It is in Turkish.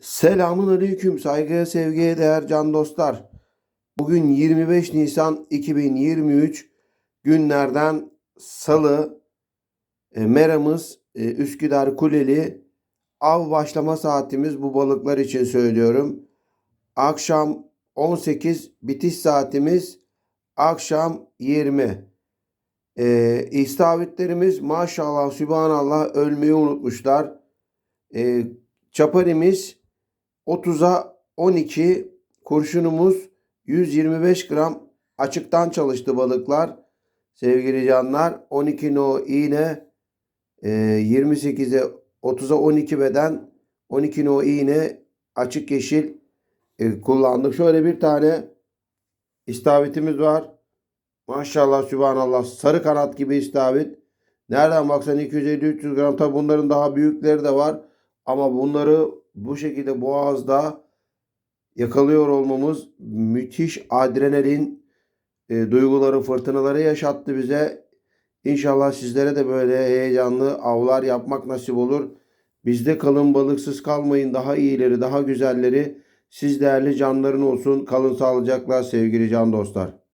Selamun aleyküm saygıya sevgiye değer can dostlar. Bugün 25 Nisan 2023 günlerden salı e, meramız e, Üsküdar Kuleli av başlama saatimiz bu balıklar için söylüyorum. Akşam 18 bitiş saatimiz akşam 20. E, istavritlerimiz maşallah sübhanallah ölmeyi unutmuşlar. E, çaparimiz 30'a 12 kurşunumuz 125 gram açıktan çalıştı balıklar. Sevgili canlar 12 no iğne e, 28'e 30'a 12 beden 12 no iğne açık yeşil e, kullandık. Şöyle bir tane istavritimiz var. Maşallah sübhanallah sarı kanat gibi istavrit. Nereden baksan 250-300 gram. Tabi bunların daha büyükleri de var. Ama bunları bu şekilde boğazda yakalıyor olmamız müthiş adrenalin e, duyguları, fırtınaları yaşattı bize. İnşallah sizlere de böyle heyecanlı avlar yapmak nasip olur. Bizde kalın balıksız kalmayın. Daha iyileri, daha güzelleri siz değerli canların olsun. Kalın sağlıcakla sevgili can dostlar.